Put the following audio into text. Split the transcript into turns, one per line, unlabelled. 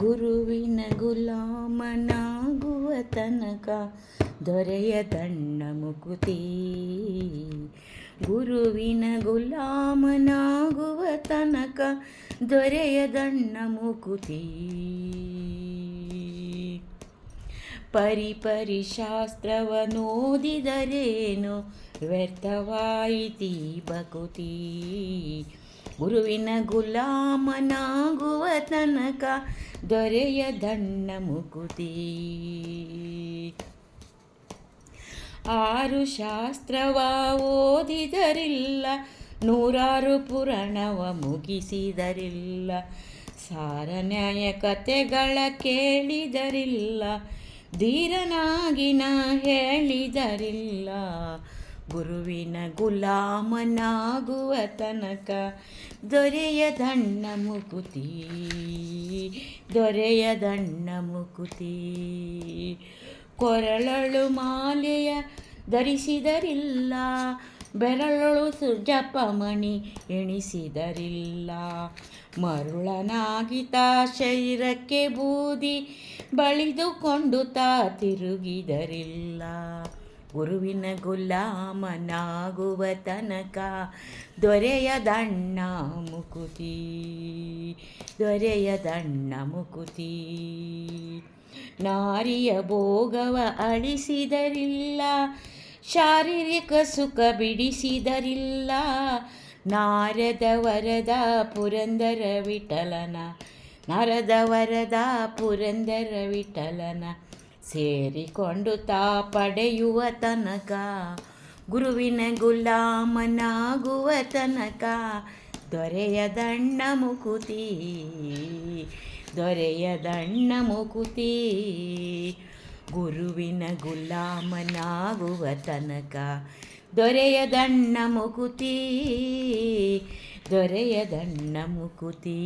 ಗುರುವಿನ ಗುಲಾಮನಾಗುವ ತನಕ ದೊರೆಯದಣ್ಣ ಮುಕುತಿ. ಗುರುವಿನ ಗುಲಾಮನಾಗುವ ತನಕ ದೊರೆಯದಣ್ಣ ಮುಕುತಿ. ಪರಿಪರಿ ಶಾಸ್ತ್ರವನೋದಿದರೇನು ವ್ಯರ್ಥವಾಯಿತಿ ಬಕುತಿ ಗುರುವಿನ ಗುಲಾಮನಾಗುವ ತನಕ ದೊರೆಯ ದಣ್ಣ ಮುಕುತಿ. ಆರು ಶಾಸ್ತ್ರವ ಓದಿದರಿಲ್ಲ, ನೂರಾರು ಪುರಾಣವ ಮುಗಿಸಿದರಿಲ್ಲ, ಸಾರ ನ್ಯಾಯ ಕತೆಗಳ ಕೇಳಿದರಿಲ್ಲ ಧೀರನಾಗಿನ ಹೇಳಿದರಿಲ್ಲ. ಗುರುವಿನ ಗುಲಾಮನಾಗುವ ತನಕ ದೊರೆಯದಣ್ಣ ಮುಕುತಿ ದೊರೆಯದಣ್ಣ ಮುಕುತಿ. ಕೊರಳಳು ಮಾಲೆಯ ಧರಿಸಿದರಿಲ್ಲ, ಬೆರಳಳು ಜಪಮಣಿ ಎಣಿಸಿದರಿಲ್ಲ. ಮರುಳನಾಗಿತ ಶರೀರಕ್ಕೆ ಬೂದಿ ಬಳಿದುಕೊಂಡು ತಾ ತಿರುಗಿದರಿಲ್ಲ. ಗುರುವಿನ ಗುಲಾಮನಾಗುವ ತನಕ ದೊರೆಯದಣ್ಣ ಮುಕುತಿ ದೊರೆಯದಣ್ಣ ಮುಕುತಿ. ನಾರಿಯ ಭೋಗವ ಅಳಿಸಿದರಿಲ್ಲ, ಶಾರೀರಿಕ ಸುಖ ಬಿಡಿಸಿದರಿಲ್ಲ. ನಾರದ ವರದ ಪುರಂದರ ವಿಠಲನ, ನರದ ವರದ ಪುರಂದರ ವಿಠಲನ. ಸೇರಿಕೊಂಡು ತಾ ಪಡೆಯುವ ತನಕ, ಗುರುವಿನ ಗುಲಾಮನಾಗುವ ತನಕ ದೊರೆಯದಣ್ಣ ಮುಕುತಿ ದೊರೆಯದಣ್ಣ ಮುಕುತಿ, ಗುರುವಿನ ಗುಲಾಮನಾಗುವ ತನಕ ದೊರೆಯದಣ್ಣ ಮುಕುತಿ ದೊರೆಯದಣ್ಣ ಮುಕುತಿ.